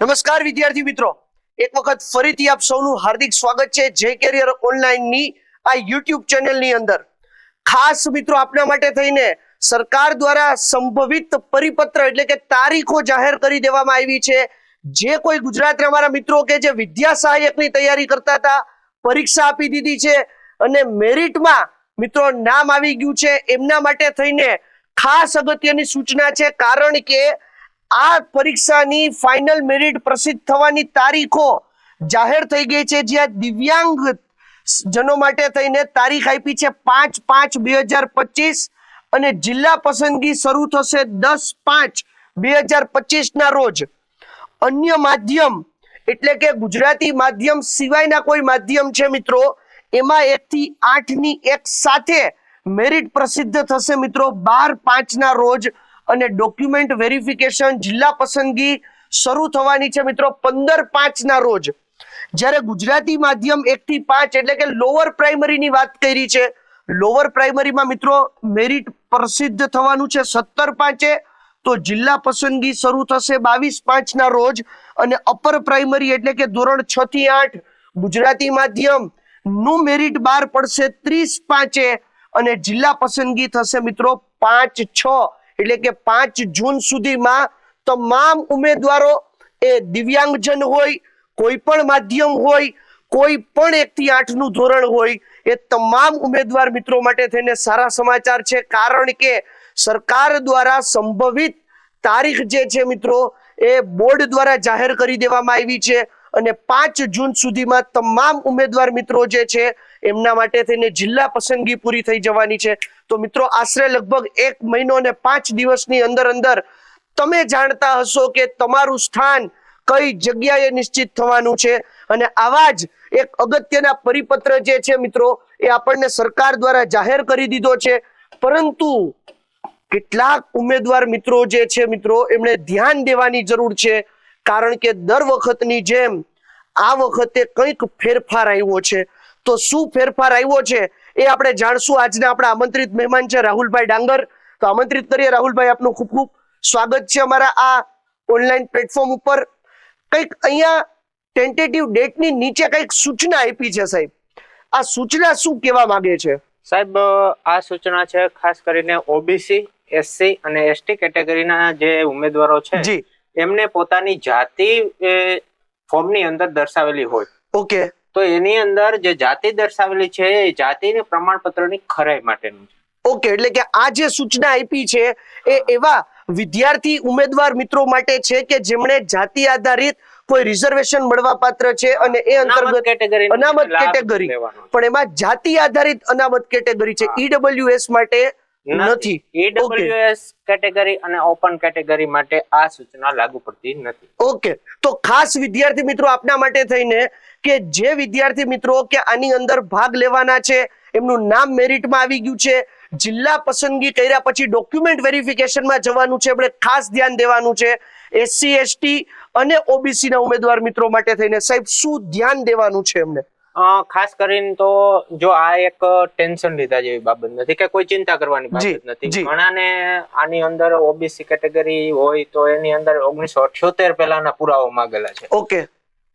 નમસ્કાર વિદ્યાર્થી મિત્રો. એક વખત ફરીથી આપ સૌનું હાર્દિક સ્વાગત છે જે કેરિયર ઓનલાઈનની આ યુટ્યુબ ચેનલની અંદર. ખાસ મિત્રો આપના માટે થઈને સરકાર દ્વારા સંભવિત પરિપત્ર એટલે કે તારીખો જાહેર કરી દેવામાં આવી છે. જે કોઈ ગુજરાતના અમારા મિત્રો કે જે વિદ્યા સહાયકની તૈયારી કરતા હતા, પરીક્ષા આપી દીધી છે અને મેરિટમાં મિત્રો નામ આવી ગયું છે. એમના માટે થઈને ખાસ અગત્યની સૂચના છે. કારણ કે આ પરીક્ષાની ફાઇનલ મેરિટ પ્રસિદ્ધ થવાની તારીખો જાહેર થઈ ગઈ છે. જ્યાં દિવ્યાંગ જનો માટે થઈને તારીખ આપી છે પાંચ પાંચ બે હજાર પચીસ અને જિલ્લા પસંદગી શરૂ થશે દસ પાંચ બે હજાર પચીસ ના રોજ. અન્ય માધ્યમ એટલે કે ગુજરાતી માધ્યમ સિવાયના કોઈ માધ્યમ છે મિત્રો, એમાં એક થી આઠની એક સાથે મેરિટ પ્રસિદ્ધ થશે મિત્રો બાર પાંચ ના રોજ. અને ડોક્યુમેન્ટ વેરિફિકેશન જિલ્લા પસંદગી શરૂ થવાની છે મિત્રો પંદર પાંચ ના રોજ. જ્યારે ગુજરાતી માધ્યમ એક થી પાંચ એટલે કે લોઅર પ્રાઇમરીની વાત કરી છે. લોઅર પ્રાઇમરીમાં મિત્રો મેરિટ પ્રસિદ્ધ થવાનું છે સત્તર પાંચે. તો જિલ્લા પસંદગી શરૂ થશે બાવીસ પાંચ ના રોજ અને અપર પ્રાઇમરી એટલે કે ધોરણ છ થી આઠ ગુજરાતી માધ્યમનું મેરિટ બાર પડશે ત્રીસ પાંચે અને જિલ્લા પસંદગી થશે મિત્રો પાંચ છ. એટલે કે પાંચ જૂન સુધીમાં તમામ ઉમેદવારો એ દિવ્યાંગજન હોય, કોઈ પણ માધ્યમ હોય, કોઈ પણ એક થી આઠનું ધોરણ હોય, એ તમામ ઉમેદવાર મિત્રો માટે થઈને સારા સમાચાર છે. કારણ કે સરકાર દ્વારા સંભવિત તારીખ જે છે મિત્રો, એ બોર્ડ દ્વારા જાહેર કરી દેવામાં આવી છે અને પાંચ જૂન સુધીમાં તમામ ઉમેદવાર મિત્રો જે છે, એમના માટે થઈને જિલ્લા પસંદગી પૂરી થઈ જવાની છે. તો મિત્રો, આશરે લગભગ એક મહિનો અને પાંચ દિવસની અંદર અંદર તમે જાણતા હશો કે તમારું સ્થાન કઈ જગ્યાએ નિશ્ચિત થવાનું છે? અને આવા જ એક અગત્યના પરિપત્ર જે છે મિત્રો, એ આપણને સરકાર દ્વારા જાહેર કરી દીધો છે. પરંતુ કેટલાક ઉમેદવાર મિત્રો જે છે મિત્રો, એમણે ધ્યાન દેવાની જરૂર છે. કારણ કે દર વખતની જેમ આ વખતે કંઈક ફેરફાર આવ્યો છે. તો શું ફેરફાર આવ્યો છે? એ આપણે જાણશું. આજના આપણા આમંત્રિત મહેમાન છે રાહુલભાઈ ડાંગર. તો આમંત્રિત કરીએ. રાહુલભાઈ આપનું ખૂબ ખૂબ સ્વાગત છે અમારા આ ઓનલાઈન પ્લેટફોર્મ ઉપર. કંઈક અહીંયા ટેન્ટેટિવ ડેટની નીચે કંઈક સૂચના આપી છે સાહેબ. આ સૂચના શું કહેવા માંગે છે? સાહેબ આ સૂચના છે ખાસ કરીને ઓબીસી એસસી અને એસટી કેટેગરીના જે ઉમેદવારો છે એમને પોતાની જાતિ ફોર્મની અંદર દર્શાવેલી હોય. ઓકે. તો એની અંદર જે જાતિ દર્શાવેલી છે એ જાતિની પ્રમાણપત્રની ખરાઈ માટેનું છે. ઓકે એટલે કે આ જે સૂચના આપી છે એ એવા વિદ્યાર્થી ઉમેદવાર મિત્રો માટે છે કે જેમણે જાતિ આધારિત કોઈ રિઝર્વેશન મળવા પાત્ર છે અને એ અંતર્ગત કેટેગરી અનામત કેટેગરી પણ એમાં જાતિ આધારિત અનામત કેટેગરી છે. ઈડબ્લ્યુએસ માટે નથી. ઈડબ્લ્યુએસ કેટેગરી અને ઓપન કેટેગરી માટે આ સૂચના લાગુ પડતી નથી. ઓકે તો ખાસ વિદ્યાર્થી મિત્રો આપના માટે થઈને કે જે વિદ્યાર્થી મિત્રો કે આની અંદર ભાગ લેવાના છે એમનું નામ મેરિટમાં આવી ગયું છે જિલ્લા પસંદગી કર્યા પછી ડોક્યુમેન્ટ વેરિફિકેશનમાં જવાનું છે આપણે ખાસ ધ્યાન દેવાનું છે એસસી એસટી અને ઓબીસી ના ઉમેદવાર મિત્રો માટે થઈને સાહેબ શું ધ્યાન દેવાનું છે એમને? ખાસ કરીને તો જો આ એક ટેન્શન લીધા જેવી બાબત નથી કે કોઈ ચિંતા કરવાની બાબત નથી. ઘણાને આની અંદર ઓબીસી કેટેગરી હોય તો એની અંદર ઓગણીસો અઠ્યોતેર પહેલાના પુરાવા માંગેલા છે. ઓકે.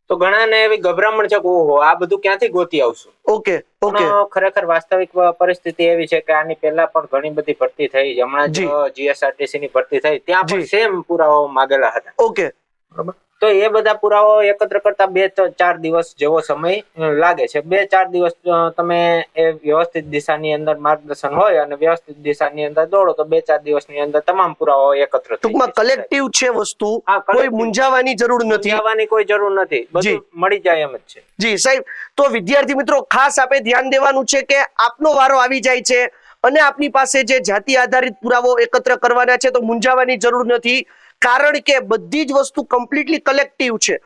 તો ઘણાને એવી ગભરામણ છે કે ઓહો આ બધું ક્યાંથી ગોતી આવશું? Okay okay. ખરેખર વાસ્તવિક પરિસ્થિતિ એવી છે કે આની પહેલા પણ ઘણી બધી ભરતી થઈ હમણાં જીએસઆરટીસી ની ભરતી થઈ. ત્યાં પણ સેમ પુરાવા માંગેલા હતા. ઓકે. બરોબર? તો એ બધા પુરાવાઓ એકત્ર કરતા બે ચાર દિવસ જેવો સમય લાગે છે. બે ચાર દિવસ તમે એ વ્યવસ્થિત દિશાની અંદર માર્ગદર્શન હોય અને વ્યવસ્થિત દિશાની અંદર દોડો તો બે ચાર દિવસની અંદર તમામ પુરાવાઓ એકત્ર ટૂંકમાં કલેક્ટિવ છે વસ્તુ. કોઈ મૂંઝાવાની જરૂર નથી. મૂંઝાવાની કોઈ જરૂર નથી. બધું મળી જાય એમ જ છે. જી સાહેબ તો વિદ્યાર્થી મિત્રો ખાસ આપે ધ્યાન દેવાનું છે કે આપનો વારો આવી જાય છે અને આપની પાસે જે જાતિ આધારિત પુરાવો એકત્ર કરવાના છે તો મૂંઝાવાની જરૂર નથી. કારણ કે બધી જ વસ્તુ કમ્પ્લીટલી કલેક્ટિવ છે.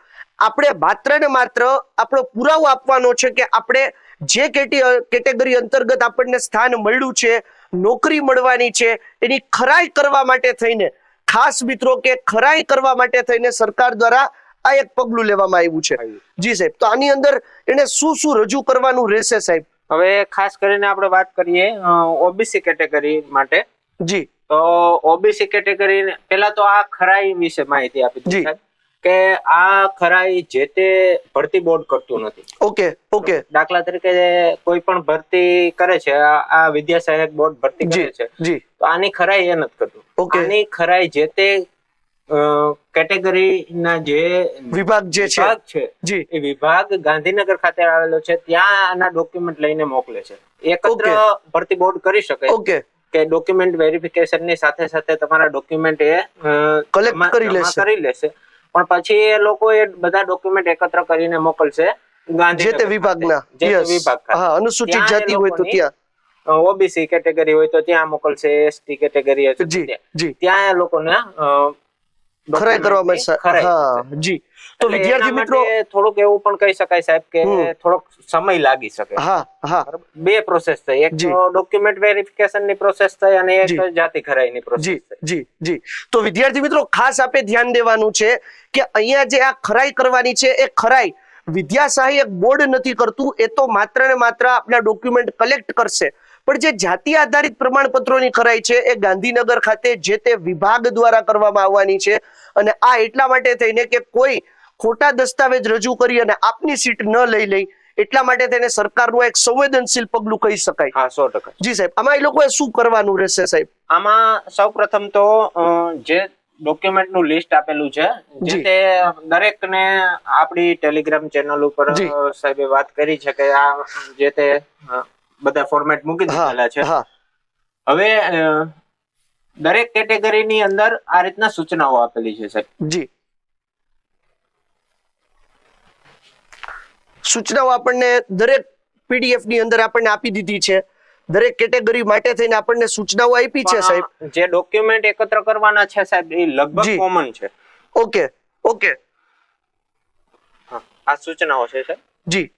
આપણે માત્ર ને માત્ર આપણો પુરાવો આપવાનો છે કે આપણે જે કેટેગરી અંતર્ગત આપણને સ્થાન મળ્યું છે નોકરી મળવાની છે એની ખરાઈ કરવા માટે થઈને ખાસ મિત્રો કે ખરાઈ કરવા માટે થઈને સરકાર દ્વારા આ એક પગલું લેવામાં આવ્યું છે. જી સાહેબ તો આની અંદર એને શું શું રજૂ કરવાનું રહેશે સાહેબ? હવે ખાસ કરીને આપણે વાત કરીએ ઓબીસી કેટેગરી માટે. જી. તો ઓબીસી કેટેગરી પેલા તો આ ખરાઈ વિશે માહિતી આપી દીધી કે આ ખરાઈ જે તે ભરતી બોર્ડ કરતું નથી. Okay okay. દાખલા તરીકે કોઈ પણ ભરતી કરે છે આ વિદ્યા સહાયક બોર્ડ ભરતી કરે છે જી. તો આની ખરાઈ એ નથી કરતું. ઓકે. આની ખરાઈ જે તે કેટેગરી ના જે વિભાગ જે છે. વિભાગ છે જી. એ વિભાગ ગાંધીનગર ખાતે આવેલો છે ત્યાં આના ડોક્યુમેન્ટ લઈને મોકલે છે. એકત્ર ભરતી બોર્ડ કરી શકે. ઓકે. કે ડોક્યુમેન્ટ વેરિફિકેશનની સાથે સાથે તમારા ડોક્યુમેન્ટ એ કલેક્ટ કરી લેશે. કરી લેશે. પણ પછી એ લોકો એ બધા ડોક્યુમેન્ટ એકત્ર કરીને મોકલશે. જે તે વિભાગના જે વિભાગ હા અનુસૂચિત જાતિ હોય તો ત્યાં. ઓબીસી કેટેગરી હોય તો ત્યાં મોકલશે એસટી કેટેગરી હોય જી ત્યાં. એ લોકોને ખરાઈ કરવામાં હા જી. તો વિદ્યાર્થી મિત્રો થોડુંક એવું પણ કહી શકાય સાહેબ કે થોડોક સમય લાગી શકે. હા હા. બે પ્રોસેસ થઈ. એક ડોક્યુમેન્ટ વેરિફિકેશનની પ્રોસેસ થઈ અને એક. જાતિ ખરાઈની પ્રોસેસ જી જી તો વિદ્યાર્થી મિત્રો ખાસ આપે ધ્યાન દેવાનું છે કે અહીંયા જે આ ખરાઈ કરવાની છે એ ખરાઈ વિદ્યાશાહી એક બોર્ડ નથી કરતું એ તો માત્ર ને માત્ર આપણા ડોક્યુમેન્ટ કલેક્ટ કરશે. પણ જે જાતિ આધારિત પ્રમાણપત્રોની ખરાઈ છે એ ગાંધીનગર ખાતે જે તે વિભાગ દ્વારા કરવામાં આવવાની છે. અને આ એટલા માટે થઈને કે કોઈ ખોટા દસ્તાવેજ રજૂ કરી અને આપની સીટ ન લઈ લઈ એટલા માટે તેને સરકારનું એક સંવેદનશીલ પગલું કહી શકાય. હા સો ટકા. જી સાહેબ આમાં એ લોકોએ શું કરવાનું રહેશે સાહેબ? આમાં સૌ પ્રથમ તો જે ડોક્યુમેન્ટનું લિસ્ટ આપેલું છે જે તે દરેક ને આપણી ટેલિગ્રામ ચેનલ ઉપર. સાહેબે વાત કરી છે કે આ જે તે બધા ફોર્મેટ મૂકી દીધેલા છે. હવે દરેક કેટેગરીની અંદર આ રીતના સૂચનાઓ આપેલી છે સાહેબ. જી. સૂચનાઓ આપણને દરેક પીડીએફની અંદર આપણને આપી દીધી છે. દરેક કેટેગરી માટે થઈને આપણને સૂચનાઓ આપી છે સાહેબ. જે ડોક્યુમેન્ટ એકત્ર કરવાના છે સાહેબ એ લગભગ. કોમન છે. Okay okay. આ સૂચનાઓ છે સાહેબ. જી.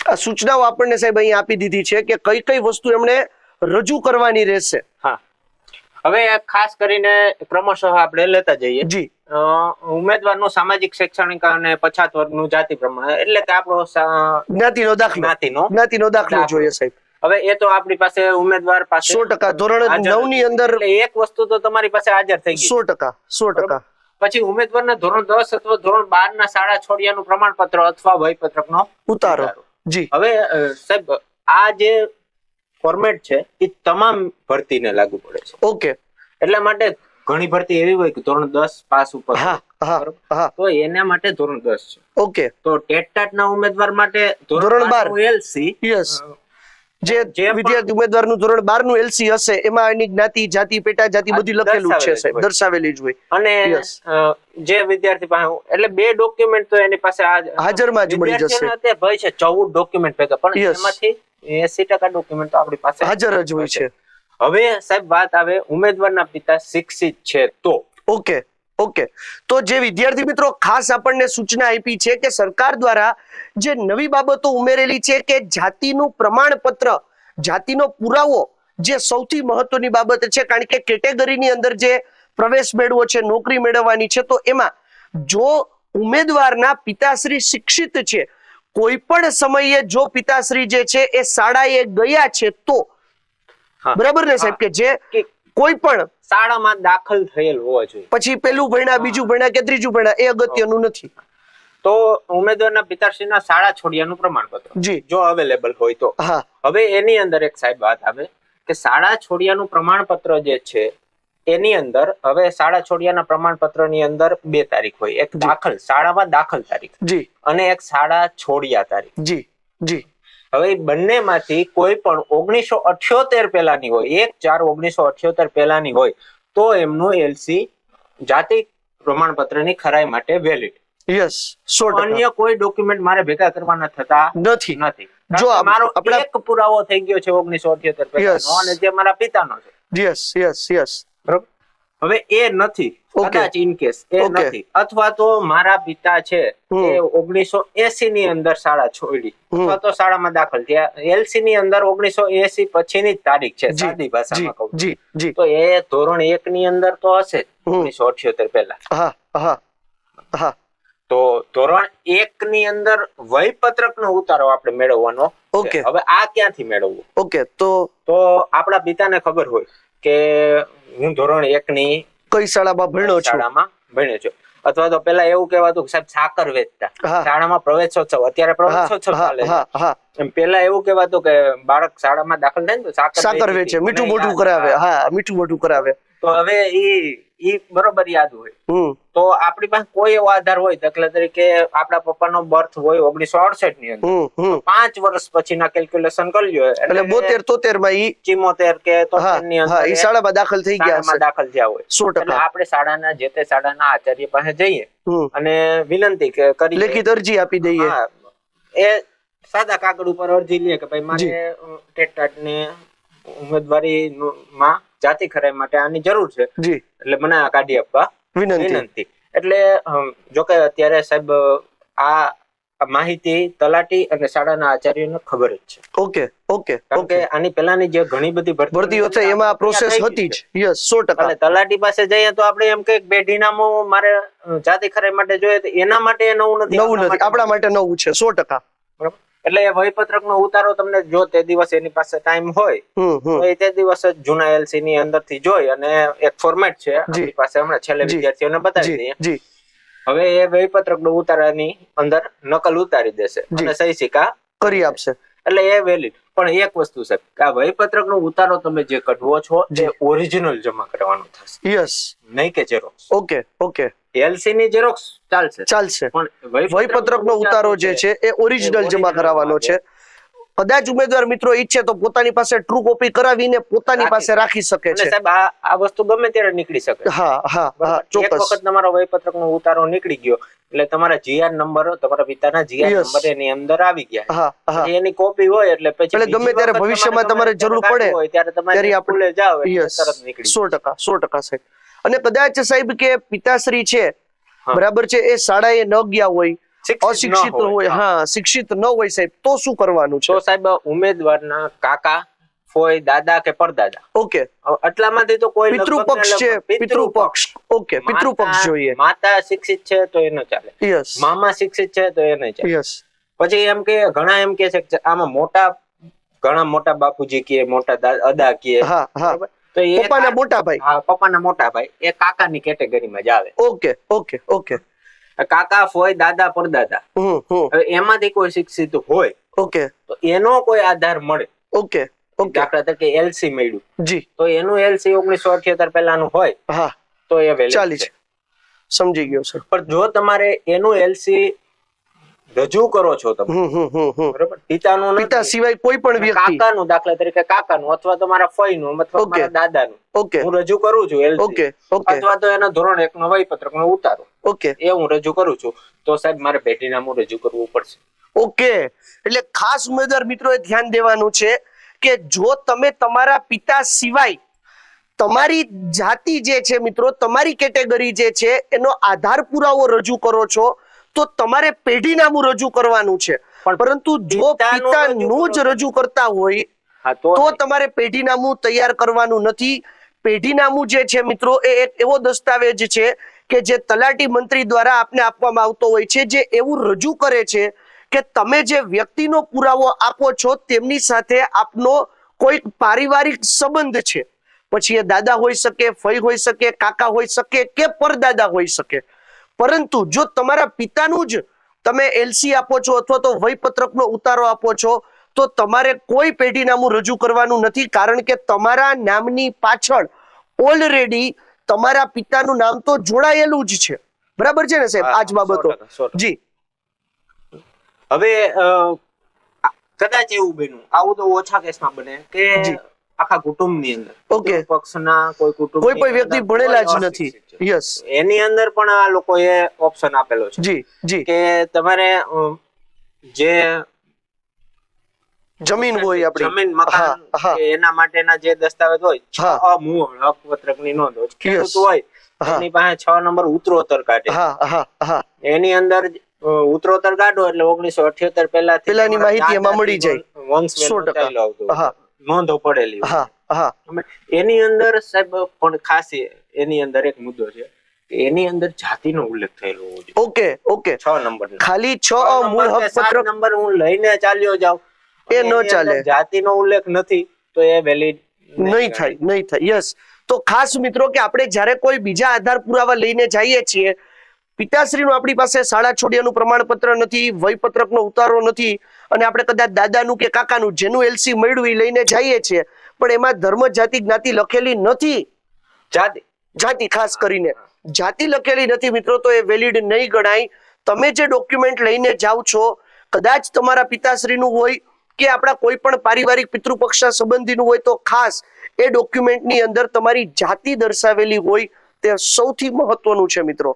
આ સૂચનાઓ આપણને સાહેબ અહીં આપી દીધી છે કે કઈ કઈ વસ્તુ એમણે રજૂ કરવાની રહેશે. હવે ખાસ કરીને ક્રમશઃ આપણે લેતા જઈએ. જી. ઉમેદવારનું સામાજિક શૈક્ષણિક અને પછાત વર્ગનું જાતિ પ્રમાણે એટલે કે આપણો જ્ઞાતિનો દાખલો. જ્ઞાતિનો જ્ઞાતિનો દાખલો દાખલો. જોઈએ સાહેબ. હવે એ તો આપણી પાસે ઉમેદવાર પાસે સો ટકા. ધોરણ નવની અંદર એક વસ્તુ તો તમારી પાસે હાજર થઈ ગઈ. સો ટકા. સો ટકા. પછી ઉમેદવારને ધોરણ દસ અથવા ધોરણ બાર ના શાળા છોડિયાનું પ્રમાણપત્ર અથવા વયપત્રકનો ઉતારો. જી. હવે સાહેબ આ જે ફોર્મેટ છે એ તમામ ભરતીને લાગુ પડે છે. ઓકે. એટલા માટે ઘણી ભરતી એવી હોય કે ધોરણ દસ પાસ ઉપર હા તો એના માટે ધોરણ દસ છે. ઓકે. તો ટેટ ના ઉમેદવાર માટે ધોરણ બાર. એલસી યસ જે વિદ્યાર્થી ઉમેદવારનું ધોરણ બારનું એલસી હશે એમાં એની જ્ઞાતિ જાતિ પેટા જાતિ બધી લખેલું છે સાહેબ દર્શાવેલી જ હોય. અને જે વિદ્યાર્થી પાસે એટલે બે ડોક્યુમેન્ટ તો એની પાસે હાજરમાં જ મળી જશે. ભય છે ચૌદ ડોક્યુમેન્ટ ભેગા પણ એમાંથી એસી ટકા ડોક્યુમેન્ટ તો આપણી પાસે હાજર જ હોય છે. હવે સાહેબ વાત આવે ઉમેદવારના પિતા શિક્ષિત છે તો. ઓકે ઓકે તો જે વિદ્યાર્થી મિત્રો ખાસ આપણને સૂચના આપી છે કે સરકાર દ્વારા જે નવી બાબતો ઉમેરેલી છે કે જાતિનું પ્રમાણપત્ર જાતિનો પુરાવો જે સૌથી મહત્વની બાબત છે કારણ કે કેટેગરીની અંદર જે પ્રવેશ મેળવો છે નોકરી મેળવવાની છે તો એમાં જો ઉમેદવારના પિતાશ્રી શિક્ષિત છે કોઈ પણ સમયે જો પિતાશ્રી જે છે એ શાળાએ ગયા છે તો બરાબર ને સાહેબ કે જે કોઈ પણ શાળામાં દાખલ થયેલ હોવા જોઈએ. પછી પેલું ભણ્યા બીજું ભણ્યા કે ત્રીજું ભણ્યા એ અગત્યનું નથી. તો ઉમેદવારના પિતાશ્રીના શાળા છોડિયાનું પ્રમાણપત્ર. જી. જો અવેલેબલ હોય તો. હા. હવે એની અંદર એક સાહેબ વાત આવે કે શાળા છોડિયાનું પ્રમાણપત્ર જે છે એની અંદર હવે શાળા છોડિયાના પ્રમાણપત્રની અંદર બે તારીખ હોય. એક દાખલ શાળામાં દાખલ તારીખ. જી. અને એક શાળા છોડિયા તારીખ. જી જી. હવે બંનેમાંથી કોઈ પણ ઓગણીસો અઠ્યોતેર પહેલાની હોય એક ચાર ઓગણીસો અઠ્યોતેર પહેલાની હોય તો એમનું એલસી જાતિ પ્રમાણપત્રની ખરાઈ માટે વેલિડ યસ સો અન્ય કોઈ ડોક્યુમેન્ટ મારે ભેગા કરવાના થતા નથી. નથી. જો મારો એક પુરાવો થઈ ગયો છે ઓગણીસો અઠ્યોતેર. પહેલાનો અને જે મારા પિતાનો છે. યસ યસ યસ બરોબર? હવે એ નથી. કદાચ ઇન કેસ એ નથી. અથવા તો મારા પિતા છે એ ઓગણીસો એસી ની અંદર શાળા છોડી. અથવા તો શાળામાં દાખલ થયા. એલસી ની અંદર ઓગણીસો એસી પછીની જ તારીખ છે સાદી ભાષામાં કહું તો એ ધોરણ એક ની અંદર તો હશે. ઓગણીસો અઠ્યોતેર પહેલા. હા હા. હા. તો ધોરણ એક ની અંદર વયપત્રક નો ઉતારો આપણે મેળવવાનો ઓકે હવે આ ક્યાંથી મેળવવું? ઓકે તો તો આપણા પિતાને ખબર હોય કે હું ધોરણ એક ની કઈ શાળામાં ભણ્યો છો? શાળામાં ભણ્યો છો. અથવા તો પેલા એવું કહેવાતું કે સાહેબ સાકર વેચતા. શાળામાં પ્રવેશોત્સવ. અત્યારે પ્રવેશોત્સવ ચાલે છે. પેલા એવું કહેવાતું કે બાળક શાળામાં દાખલ થાય ને તો સાકર વેચી મીઠું મોઢું કરાવે. હા. મીઠું મોઢું કરાવે. તો હવે ઈ ઈ બરોબર યાદ હોય. તો આપણી પાસે કોઈ એવો આધાર હોય દાખલા તરીકે આપણા પપ્પાનો બર્થ હોય ઓગણીસો અડસઠની અંદર. પાંચ વર્ષ પછીના કેલ્ક્યુલેશન કરી લ્યો. એટલે બોતેર તોતેરમાં ઈ ચિમોતેર કે તોતેરની અંદર ઈ શાળામાં દાખલ થઈ ગયા દાખલ થયા હોય. સો ટકા. આપણે શાળાના જે તે શાળાના આચાર્ય પાસે જઈએ અને વિનંતી કે કરી લેખિત અરજી આપી દઈએ. એ સાદા કાગળ ઉપર અરજી લે કે ભાઈ મારે ટેટાટ ને ઉમેદવારી માં જાતિ ખરાઈ માટે આની જરૂર છે. એટલે મને આ કાઢી આપવા. વિનંતી. એટલે જોકે અત્યારે સાહેબ આ માહિતી તલાટી અને શાળાના આચાર્યોને ખબર જ છે. ઓકે ઓકે કારણ કે આની પહેલાની જે ઘણી બધી ભરતીઓ છે એમાં પ્રોસેસ હતી જ. યસ સો ટકા. અને તલાટી પાસે જઈએ તો આપણે એમ કે પેઢીનામું મારે જાતિ ખરાઈ માટે જોઈએ તો એના માટે નવું નથી નવું નથી આપણા માટે નવું છે સો ટકા. બરાબર? એટલે એ વહીપત્રક નો ઉતારો તમને જો તે દિવસ એની પાસે ટાઈમ હોય તો એ તે દિવસ જ જૂના એલસી ની અંદરથી જોઈ અને એક ફોર્મેટ છે આપણી પાસે હમણાં છેલ્લે વિદ્યાર્થીઓને બતાવી દઈએ. હવે એ વયપત્રક નો ઉતારાની અંદર નકલ ઉતારી દેશે. અને સહી સિક્કા કરી આપશે. એટલે એ વેલિડ પણ એક વસ્તુ છે કે આ વયપત્રક નો ઉતારો તમે જે કઢવો છો જે. ઓરિજિનલ જમા કરવાનો થશે. યસ નહીં કે ઝેરોક્સ ઓકે ઓકે એલસી ની ઝેરોક્સ ચાલશે. ચાલશે. પણ વહીપત્રક નો ઉતારો જે છે એ ઓરિજિનલ જમા કરાવવાનો છે. કદાચ ઉમેદવાર મિત્રો ઈચ્છે તો પોતાની પાસે ટ્રુ કોપી કરાવીને પોતાની પાસે રાખી શકે છે. સાહેબ આ આ વસ્તુ ગમે ત્યારે નીકળી શકે. હા હા હા ચોક્કસ એક વખત તમારો વયપત્રક નો ઉતારો નીકળી ગયો એટલે તમારા જીઆર નંબર તમારા પિતાના જીઆર નંબર એની અંદર આવી ગયા. એની કોપી હોય એટલે પછી એટલે ગમે ત્યારે ભવિષ્યમાં તમારે જરૂર પડે, ત્યારે તમે ત્યારે આપણે- જાવ તરત નીકળી સો ટકા સો ટકા સાહેબ. અને કદાચ સાહેબ કે પિતાશ્રી છે બરાબર છે એ શાળાએ ન ગયા હોય અશિક્ષિત હોય, હા. શિક્ષિત ન હોય સાહેબ તો શું કરવાનું છે? તો સાહેબ ઉમેદવારના કાકા ફોય દાદા કે પરદાદા? ઓકે. આટલામાંથી તો કોઈ પિતૃપક્ષ છે પિતૃપક્ષ. ઓકે પિતૃપક્ષ પક્ષ જોઈએ. માતા શિક્ષિત છે તો એ ચાલે. યસ. મામા શિક્ષિત છે તો એને ચાલે. યસ. પછી એમ કે ઘણા એમ કે છે આમાં મોટા ઘણા મોટા બાપુજી કે મોટા અદા કે હા હા? તો એ પપ્પાના મોટા ભાઈ. હા પપ્પાના મોટા ભાઈ. એ કાકાની કેટેગરીમાં જ આવે. Okay okay okay. કાકા ફોય દાદા પરદાદા. હવે એમાંથી કોઈ શિક્ષિત હોય ઓકે. તો એનો કોઈ આધાર મળે. Okay okay. દાખલા તરીકે એલસી મળ્યું. જી. તો એનું એલસી ઓગણીસો અઠ્યોતેર પહેલાનું હોય હા. તો એ valid ચાલી છે. સમજી ગયો સર પણ જો તમારે એનું એલસી રજૂ કરો છો તમે. બરોબર? પિતાનું પિતા સિવાય કોઈ પણ વ્યક્તિ. કાકાનું દાખલા તરીકે કાકાનું અથવા તો મારા ફઈનું અથવા મારા દાદાનું. ઓકે હું રજૂ કરું છું LC. ઓકે ઓકે અથવા તો એના ધોરણ 1 નો વહીપત્રક નો ઉતારો. ઓકે એ હું રજૂ કરું છું. તો સાહેબ મારે પેઢીનામું રજૂ કરવું પડશે. ઓકે એટલે ખાસ ઉમેદવાર મિત્રોએ ધ્યાન દેવાનું છે કે જો તમે તમારા પિતા સિવાય તમારી જાતિ જે છે મિત્રો તમારી કેટેગરી જે છે એનો આધાર પુરાવો રજૂ કરો છો તો તમારે પેઢીનામું રજૂ કરવાનું છે. પરંતુ જો પિતાનું જ રજૂ કરતા હોય તો તમારે પેઢીનામું તૈયાર કરવાનું નથી. પેઢીનામું જે છે મિત્રો એ એક એવો દસ્તાવેજ છે કે જે તલાટી મંત્રી દ્વારા આપને આપવામાં આવતો હોય છે જે એવું રજૂ કરે છે કે તમે જે વ્યક્તિનો પુરાવો આપો છો તેમની સાથે આપનો કોઈક પારિવારિક સંબંધ છે. પછી એ દાદા હોઈ શકે ફઈ હોઈ શકે કાકા હોઈ શકે કે પરદાદા હોઈ શકે. પરંતુ જો તમારા પિતાનું જ તમે એલસી આપો છો અથવા તો વયપત્રકનો ઉતારો આપો છો તો તમારે કોઈ પેઢીનામું રજૂ કરવાનું નથી કારણ કે તમારા નામની પાછળ ઓલરેડી તમારા પિતાનું નામ તો જોડાયેલું જ છે. બરાબર છે ને સાહેબ? હા, આ જ બાબતો. જી. હવે અ, કદાચ એવું બન્યું. આવું તો ઓછા કેસમાં બને કે. આખા કુટુંબની અંદર. Okay. પક્ષના કોઈ કુટુંબ કોઈ કોઈ વ્યક્તિ ભણેલા જ નથી. યસ એની અંદર પણ આ લોકોએ ઓપ્શન આપેલો છે. જી જી. કે તમારે જે જમીન હોય આપણી. જમીન મકાન કે એના માટેના જે દસ્તાવેજ હોય છ મૂળ અમૂળ હકપત્રકની નોંધ હોય. ખેડૂત હોય એની પાસે છ નંબર ઉત્તરોત્તર કાઢે. એની અંદર અ, ઉત્તરોત્તર કાઢો એટલે ઓગણીસો અઠ્યોતેર પહેલા પહેલાની માહિતી એમાં મળી જાય. વંશ. હા. નોંધો પડેલી હા હા. એની અંદર સાહેબ પણ ખાસ એની અંદર એક મુદ્દો છે એની અંદર જાતિનો ઉલ્લેખ થયેલો હોવો જોઈએ. Okay okay. છ નંબર ખાલી છ મૂળ હક પત્રક નંબર હું લઈને ચાલ્યો જાઉં. એ ન ચાલે. જાતિનો ઉલ્લેખ નથી તો એ વેલિડ નહીં થાય નહીં થાય. યસ તો ખાસ મિત્રો કે આપણે જ્યારે કોઈ બીજા આધાર પુરાવા લઈને જઈએ છીએ પિતાશ્રીનું આપણી પાસે શાળા છોડ્યાનું પ્રમાણપત્ર નથી વયપત્રકનો ઉતારો નથી અને આપણે કદાચ દાદાનું કે કાકાનું જેનું એલસી મળ્યું એ લઈને જઈએ છીએ પણ એમાં ધર્મ જાતિ જ્ઞાતિ લખેલી નથી. જાતિ. જાતિ ખાસ કરીને. જાતિ લખેલી નથી મિત્રો તો એ વેલિડ નહીં ગણાય. તમે જે ડોક્યુમેન્ટ લઈને જાઓ છો કદાચ તમારા પિતાશ્રીનું હોય કે આપણા કોઈ પણ પારિવારિક પિતૃપક્ષના સંબંધીનું હોય તો ખાસ એ ડોક્યુમેન્ટની અંદર તમારી જાતિ દર્શાવેલી હોય તે સૌથી મહત્વનું છે મિત્રો.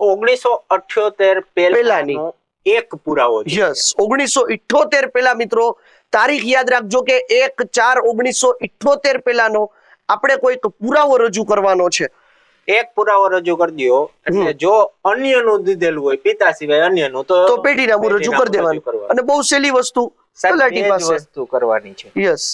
ઓગણીસો અઠ્યોતેર પહેલાની. એક પુરાવો યસ ઓગણીસો ઇઠોતેર પહેલા મિત્રો તારીખ યાદ રાખજો કે એક ચાર ઓગણીસો ઇઠોતેર પહેલાનો આપણે કોઈક પુરાવો રજૂ કરવાનો છે. એક પુરાવો રજૂ કરી દો એટલે જો અન્યનું દીધેલું હોય પિતા સિવાય અન્યનું તો તો પેઢીનામું રજૂ કરી દેવાનું. અને બહુ સહેલી વસ્તુ તલાટી પાસે. વસ્તુ કરવાની છે. યસ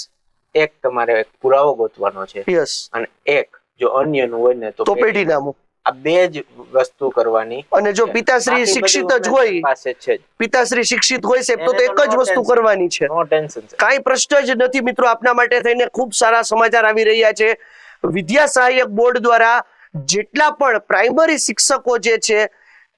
એક તમારે એક પુરાવો ગોતવાનો છે યસ અને એક જો અન્યનું હોય ને તો પેઢીનામું. આ બે જ વસ્તુ કરવાની. અને જો પિતાશ્રી શિક્ષિત જ હોય છે પિતાશ્રી શિક્ષિત હોય સાહેબ તો એક જ વસ્તુ કરવાની છે. નો ટેન્શન છે કાંઈ પ્રશ્ન જ નથી મિત્રો આપના માટે થઈને ખૂબ સારા સમાચાર આવી રહ્યા છે. વિદ્યા સહાયક બોર્ડ દ્વારા જેટલા પણ પ્રાઇમરી શિક્ષકો જે છે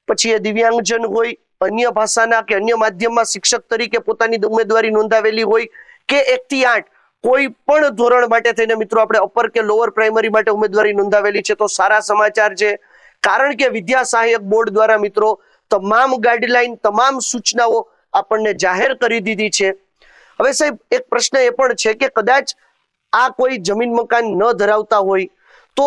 પછી એ દિવ્યાંગજન હોય અન્ય ભાષાના કે અન્ય માધ્યમમાં શિક્ષક તરીકે પોતાની ઉમેદવારી નોંધાવેલી હોય કે એક થી આઠ કોઈ પણ ધોરણ માટે થઈને મિત્રો આપણે અપર કે લોઅર પ્રાઇમરી માટે ઉમેદવારી નોંધાવેલી છે તો સારા સમાચાર છે. કારણ કે વિદ્યા સહાયક બોર્ડ દ્વારા મિત્રો તમામ ગાઈડલાઈન તમામ સૂચનાઓ આપણને જાહેર કરી દીધી છે. હવે સાહેબ એક પ્રશ્ન એ પણ છે કે કદાચ આ કોઈ જમીન મકાન ન ધરાવતા હોય તો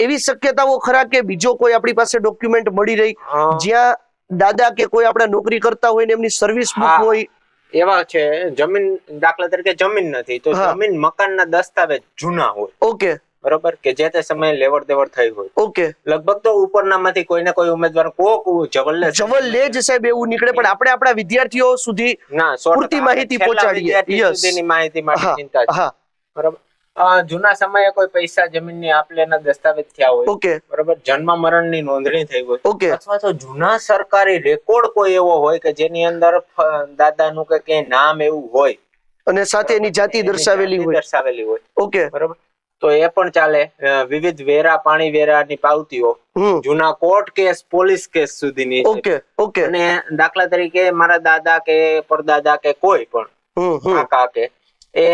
એવી શક્યતાઓ ખરા કે બીજો કોઈ આપણી પાસે ડોક્યુમેન્ટ મળી રહી? જ્યાં દાદા કે કોઈ આપણા નોકરી કરતા હોય ને એમની સર્વિસ બુક હોય એવા છે જમીન દાખલા તરીકે જમીન નથી તો જમીન મકાનના દસ્તાવેજ જૂના હોય. ઓકે. બરોબર? કે જે તે સમયે લેવડ દેવડ થઈ હોય. ઓકે. લગભગ તો ઉપરનામાંથી કોઈને કોઈ ઉમેદવાર કોક જવલ્લે જવલ લે જ સાહેબ એવું નીકળે પણ આપણે આપણા વિદ્યાર્થીઓ સુધી ના પૂરતી માહિતી પહોંચાડીએ. સુધીની માહિતી માટે ચિંતા છે. બરોબર? જૂના સમયે કોઈ પૈસા જમીનની આપલેના દસ્તાવેજ થયા હોય ઓકે. બરોબર? જન્મ મરણની નોંધણી થઈ હોય. ઓકે. અથવા તો જૂના સરકારી રેકોર્ડ કોઈ એવો હોય કે જેની અંદર દાદાનું કે કે નામ એવું હોય. અને સાથે એની જાતિ દર્શાવેલી હોય. દર્શાવેલી હોય. ઓકે. બરોબર? તો એ પણ ચાલે. વિવિધ વેરા પાણી વેરાની પાવતીઓ. જૂના કોર્ટ કેસ પોલીસ કેસ સુધીની ઓકે ઓકે. અને દાખલા તરીકે મારા દાદા કે પરદાદા કે કોઈ પણ કાકા કે એ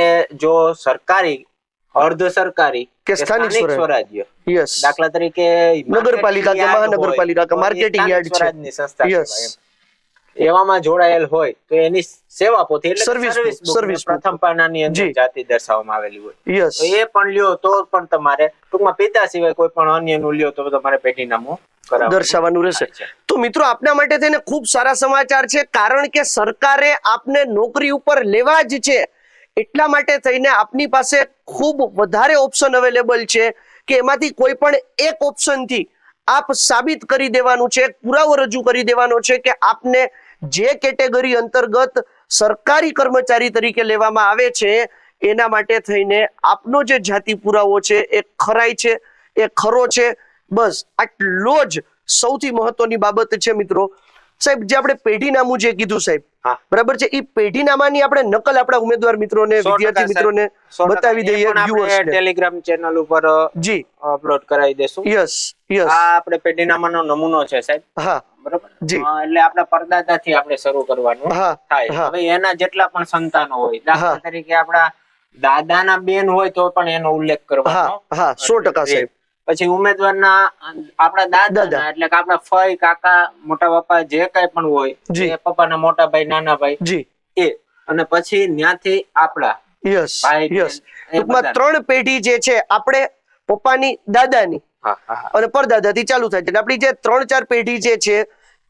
જો સરકારી અર્ધ સરકારી કે સ્થાનિક સ્વરાજ્ય. યસ દાખલા તરીકે નગરપાલિકા કે મહાનગરપાલિકા કે માર્કેટિંગ યાર્ડ છે. સંસ્થા Yes. એવામાં જોડાયેલ હોય તો એની સેવા પોથી એટલે સર્વિસ સર્વિસ. પ્રથમ પાનાની અંદર જાતિ દર્શાવવામાં આવેલી હોય. યસ એ પણ લ્યો તો પણ તમારે ટૂંકમાં પિતા સિવાય કોઈ પણ અન્યનું લ્યો તો તમારે કરાવવાનું દર્શાવવાનું રહેશે. તો મિત્રો આપના માટે થઈને ખૂબ સારા સમાચાર છે કારણ કે સરકારે આપને નોકરી ઉપર લેવા જ છે. એટલા માટે થઈને આપની પાસે ખૂબ વધારે ઓપ્શન અવેલેબલ છે કે એમાંથી કોઈ પણ એક ઓપ્શનથી આપ સાબિત કરી દેવાનું છે, પુરાવો રજૂ કરી દેવાનો છે કે આપને જે કેટેગરી અંતર્ગત સરકારી કર્મચારી તરીકે લેવામાં આવે છે, એના માટે થઈને આપનો જે જાતિ પુરાવો છે એ ખરાય છે, એ ખરો છે બસ, આટલો જ સૌથી મહત્વની બાબત છે મિત્રો સાહેબ, જે આપણે પેઢીનામું જે કીધું સાહેબ. બરાબર છે? એ પેઢીનામાની આપણે નકલ આપણા ઉમેદવાર મિત્રોને વિદ્યાર્થી મિત્રોને બતાવી દઈએ. ટેલિગ્રામ ચેનલ ઉપર જી. અપલોડ કરાવી દેશું. યસ યસ આ આપણે પેઢીનામાનો નમૂનો છે સાહેબ. હા. બરાબર? જી. એટલે આપણા પરદાદાથી આપણે શરૂ કરવાનું થાય. હવે એના જેટલા પણ સંતાનો હોય દાખલા તરીકે આપણા દાદાના બેન હોય તો પણ એનો ઉલ્લેખ હા કરવાનો. હા સો ટકા સાહેબ. પછી ઉમેદવારના આપણા દાદા. એટલે કે આપણા ફઈ કાકા મોટા પપ્પા જે કઈ પણ હોય એ પપ્પાના મોટા ભાઈ નાના ભાઈ જી. એ. અને પછી ત્યાંથી આપણા યસ યસ. ટૂંકમાં ત્રણ પેઢી જે છે આપણે પપ્પાની દાદાની હા હા હા. અને પરદાદાથી ચાલુ થાય છે. એટલે આપણી જે ત્રણ ચાર પેઢી જે છે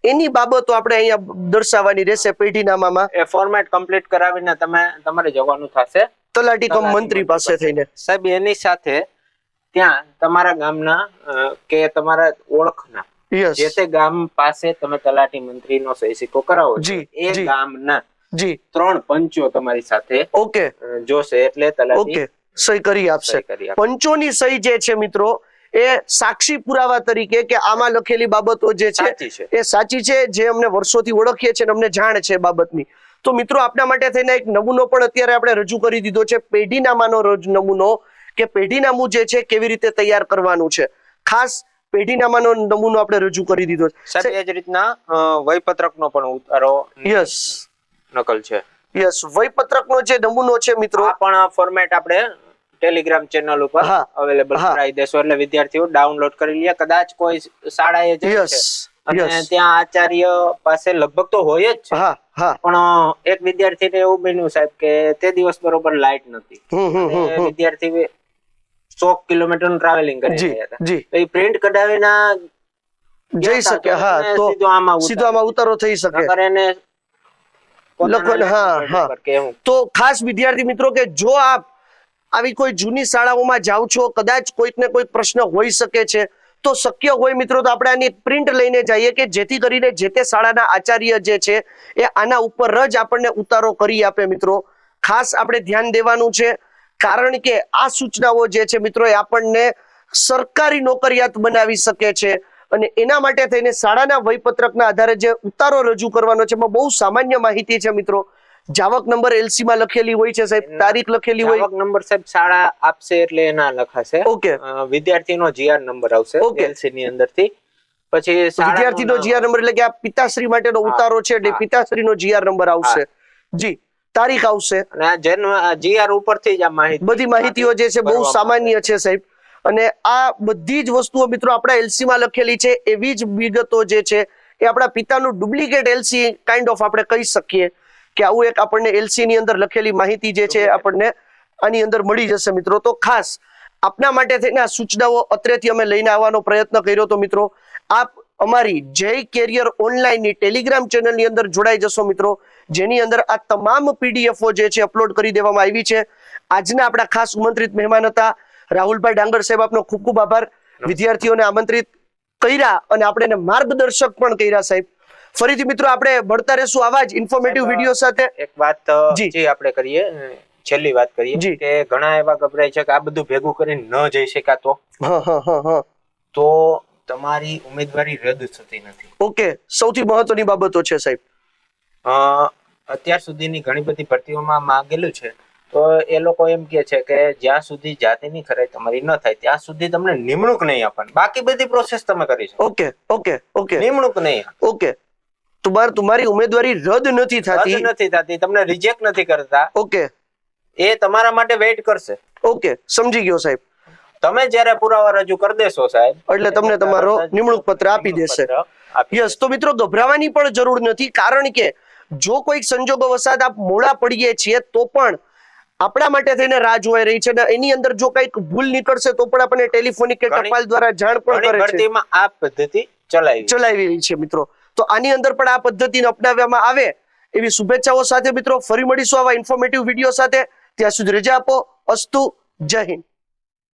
એની બાબતો આપણે અહીંયા દર્શાવવાની રહેશે પેઢીનામામાં. એ ફોર્મેટ કમ્પ્લીટ કરાવીને તમે તમારે જવાનું થશે. તલાટી કમ મંત્રી પાસે. થઈને. સાહેબ એની સાથે ત્યાં તમારા ગામના કે તમારા ઓળખના જે તે ગામ પાસે તમે તલાટી મંત્રીનો સહી સિક્કો કરાવો એ ગામના જી. ત્રણ પંચો તમારી સાથે ઓકે. જોશે એટલે તલાટી ઓકે. સહી કરી આપશે. પંચોની સહી જે છે મિત્રો એ સાક્ષી પુરાવા તરીકે કે આમાં લખેલી બાબતો જે છે એ સાચી છે જે અમને વર્ષોથી ઓળખીએ છીએ અને અમને જાણ છે બાબતની. તો મિત્રો આપના માટે થઈને એક નમૂનો પણ અત્યારે આપણે રજૂ કરી દીધો છે પેઢીનામાનો રોજ નમૂનો કે પેઢીનામું જે છે કેવી રીતે તૈયાર કરવાનું છે? ખાસ પેઢીનામાનો નમૂનો આપણે રજૂ કરી દીધો છે. એ જ રીતના વયપત્રકનો પણ ઉતારો યસ નકલ છે. યસ વયપત્રકનો જે નમૂનો છે મિત્રો પણ ફોર્મેટ આપણે ટેલિગ્રામ ચેનલ ઉપર અવેલેબલ કરાવી દેશો. એટલે વિદ્યાર્થીઓ ડાઉનલોડ કરી લે. કદાચ કોઈ શાળાએ જઈ છે. અને ત્યાં આચાર્ય પાસે લગભગ તો હોય જ છે. હા હા. પણ એક વિદ્યાર્થીને એવું બન્યું સાહેબ કે તે દિવસ બરોબર લાઈટ નથી. વિદ્યાર્થી સો કિલોમીટરનું ટ્રાવેલિંગ કરી રહ્યા હતા. જી. તો એ પ્રિન્ટ કઢાવીના જઈ શકે હા તો સીધો આમાં ઉતારો. થઈ શકે. એને હા, હા. તો ખાસ વિદ્યાર્થી મિત્રો કે જો આપ આવી કોઈ જૂની શાળાઓમાં જાઓ છો કદાચ કોઈક ને કોઈક પ્રશ્ન હોઈ શકે છે તો શક્ય હોય મિત્રો તો આપણે આની પ્રિન્ટ લઈને જઈએ કે જેથી કરીને જે તે શાળાના આચાર્ય જે છે એ આના ઉપર જ આપણને ઉતારો કરી આપે મિત્રો. ખાસ આપણે ધ્યાન દેવાનું છે. કારણ કે આ સૂચનાઓ જે છે મિત્રો એ આપણને સરકારી નોકરિયાત બનાવી શકે છે. અને એના માટે થઈને શાળાના વયપત્રકના આધારે જે ઉતારો રજૂ કરવાનો છે એમાં બહુ સામાન્ય માહિતી છે મિત્રો. જાવક નંબર એલસી માં લખેલી હોય છે સાહેબ તારીખ લખેલી હોય. જાવક નંબર સાહેબ શાળા આપશે એટલે એના લખાશે. ઓકે. વિદ્યાર્થીનો જીઆર નંબર આવશે. એલસી ની અંદરથી. પછી વિદ્યાર્થીનો જીઆર નંબર એટલે કે આ પિતાશ્રી માટેનો ઉતારો છે એટલે પિતાશ્રીનો જીઆર નંબર આવશે. જી. તારીખ આવશે. અને આ જન્મ જીઆર ઉપરથી જ આ માહિતી બધી માહિતીઓ જે છે બહુ સામાન્ય છે સાહેબ. અને આ બધી જ વસ્તુઓ મિત્રો આપણા એલસી માં લખેલી છે એવી જ વિગતો જે છે એ આપણા પિતાનું ડુપ્લિકેટ એલસી કાઇન્ડ ઓફ આપણે કહી શકીએ કે આવું એક આપણને એલસી ની અંદર લખેલી માહિતી જે છે આપણને આની અંદર મળી જશે મિત્રો. તો ખાસ આપના માટે થઈને આ સૂચનાઓ અત્રેથી અમે લઈને આવવાનો પ્રયત્ન કર્યો તો મિત્રો. આપ અમારી જય કેરિયર ઓનલાઈનની ટેલિગ્રામ ચેનલની અંદર જોડાઈ જશો મિત્રો જેની અંદર આ તમામ પીડીએફઓ જે છે અપલોડ કરી દેવામાં આવી છે. આજના આપણા ખાસ આમંત્રિત મહેમાન હતા. રાહુલભાઈ ડાંગર સાહેબ આપનો ખૂબ ખૂબ આભાર. વિદ્યાર્થીઓને આમંત્રિત કર્યા અને આપણે માર્ગદર્શક પણ કર્યા સાહેબ. ફરીથી મિત્રો આપણે ભણતા રહેશું આવા જ ઇન્ફોર્મેટિવ વીડિયો સાથે. એક વાત જી. આપણે કરીએ છેલ્લી વાત કરીએ. કે ઘણા એવા ગભરાય છે કે આ બધું ભેગું કરીને ન જઈ શકાતો. તો તમારી ઉમેદવારી રદ થતી નથી. ઓકે સૌથી મહત્વની બાબતો છે સાહેબ. અત્યાર સુધીની ઘણી બધી ભરતીઓમાં માંગેલું છે. તો એ લોકો એમ કે છે કે જ્યાં સુધી જાતિની ખરાઈ તમારી ન થાય ત્યાં સુધી તમને નિમણૂક નહીં આપવાની. બાકી બધી પ્રોસેસ તમે કરી શકો. Okay okay okay. નિમણૂક નહીં ઓકે. તમાર તમારી ઉમેદવારી રદ નથી થતી. નથી થતી તમને રિજેક્ટ નથી કરતા. ઓકે. એ તમારા માટે વેઇટ કરશે. ઓકે સમજી ગયો સાહેબ. તમે જ્યારે પુરાવા રજૂ કરી દેશો સાહેબ એટલે તમને તમારો નિમણૂક પત્ર આપી દેશે. યસ તો મિત્રો ગભરાવાની પણ જરૂર નથી કારણ કે જો કોઈક સંજોગો વસાદ આપ મોડા પડીએ છીએ તો પણ આપણા માટે થઈને રાહ જોવાઈ રહી છે અને એની અંદર જો કંઈક ભૂલ નીકળશે તો પણ આપણને ટેલિફોનિક કે ટપાલ દ્વારા જાણ પણ કરે છે. આ પદ્ધતિ ચલાવી ચલાવી રહી છે મિત્રો. તો આની અંદર પણ આ પદ્ધતિને અપનાવવામાં આવે એવી શુભેચ્છાઓ સાથે મિત્રો. ફરી મળીશું આવા ઇન્ફોર્મેટિવ વીડિયો સાથે. ત્યાં સુધી રજા આપો. અસ્તુ જય હિન્દ.